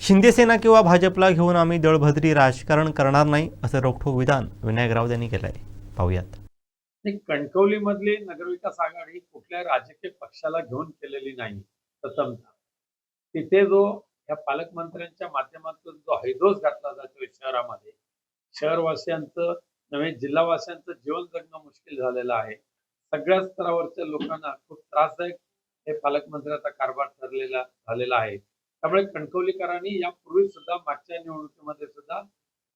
शिंदेसेना किंवा भाजपला घेऊन आम्ही दळभद्री राजकारण करणार नाही असं रोखठोक विधान विनायक राऊत यांनी केलंय. पाहूयात. कणकवली कणकवलीमधली नगरविकास आघाडी कुठल्या राजकीय पक्षाला घेऊन केलेली नाही प्रथमतः तिथे जो या पालकमंत्र्यांच्या माध्यमातून जो हैदोस घातला जातोय शहरामध्ये शहरवासियांचं नव्हे जिल्हावासियांचं जीवन जगणं मुश्किल झालेलं आहे. सगळ्या स्तरावरच्या लोकांना खूप त्रासदायक हे पालकमंत्र्याचा कारभार ठरलेला झालेला आहे. त्यामुळे कणकवलीकरांनी यापूर्वी सुद्धा मागच्या निवडणुकीमध्ये सुद्धा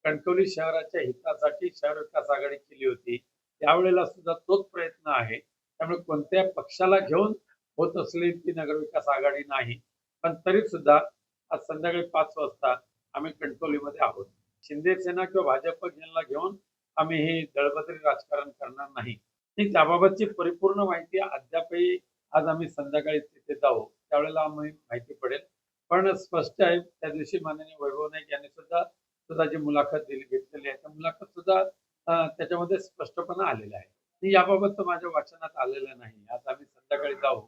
कणकवली शहराच्या हितासाठी शहर विकास आघाडी केली होती. त्यावेळेला सुद्धा तोच प्रयत्न आहे. त्यामुळे कोणत्या पक्षाला घेऊन होत असली ती नगरविकास आघाडी नाही. पण तरी सुद्धा आज संध्याकाळी पाच वाजता आम्ही कणकवलीमध्ये आहोत. शिंदे सेना किंवा भाजप यांना घेऊन आम्ही हे दळबद्री राजकारण करणार नाही. ही त्याबाबतची परिपूर्ण माहिती अद्यापही आज आम्ही संध्याकाळी तिथे जाऊ. त्यावेळेला आम्ही माहिती पडेल. पण स्पष्ट आहे त्या दिवशी माननीय वैभव नाईक यांनी सुद्धा स्वतःची मुलाखत दिली घेतलेली आहे. त्या मुलाखत सुद्धा त्याच्यामध्ये स्पष्टपणा आलेला आहे. याबाबत तर माझ्या वाचनात आलेलं नाही. आज आम्ही संध्याकाळी जाऊ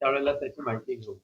त्यावेळेला त्याची माहिती घेऊ.